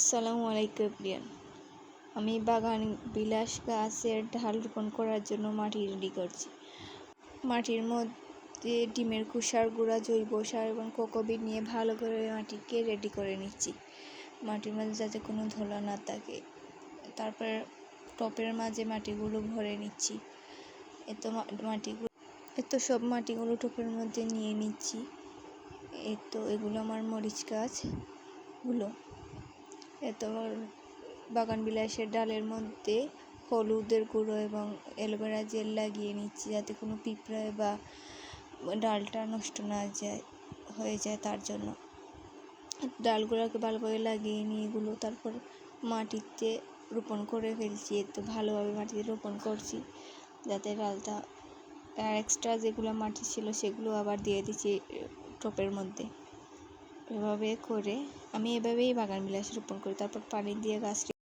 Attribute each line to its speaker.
Speaker 1: আসসালামু আলাইকুম, প্রিয়ান। আমি বাগান বিলাস গাছের ঢাল রোপণ করার জন্য মাটি রেডি করছি। মাটির মধ্যে ডিমের কুসার গুঁড়া, জৈব সার এবং কোকোবিট নিয়ে ভালো করে মাটিকে রেডি করে নিচ্ছি। মাটির মধ্যে যাতে কোনো ধোলা না থাকে। তারপর টপের মাঝে মাটিগুলো ভরে নিচ্ছি। এত মাটিগুলো, এত সব মাটিগুলো টপের মধ্যে নিয়ে নিচ্ছি। এই তো এগুলো আমার মরিচ গাছগুলো। এত বাগান বিলাসের ডালের মধ্যে হলুদের গুঁড়ো এবং অ্যালোভেরা জেল লাগিয়ে নিচ্ছি যাতে কোনো পিঁপড়ায় বা ডালটা নষ্ট না যায়, হয়ে যায় তার জন্য। ডালগুলোকে ভালো করে লাগিয়ে নিয়ে এগুলো তারপর মাটিতে রোপণ করে ফেলছি একটু ভালোভাবে মাটিতে রোপণ করছি। যাতে ডালটা, আর এক্সট্রা যেগুলো মাটি ছিল সেগুলো আবার দিয়ে দিচ্ছি টপের মধ্যে। এভাবে করে আমি এভাবেই বাগান বিলাস রোপণ করি। তারপর পানি দিয়ে গাছটি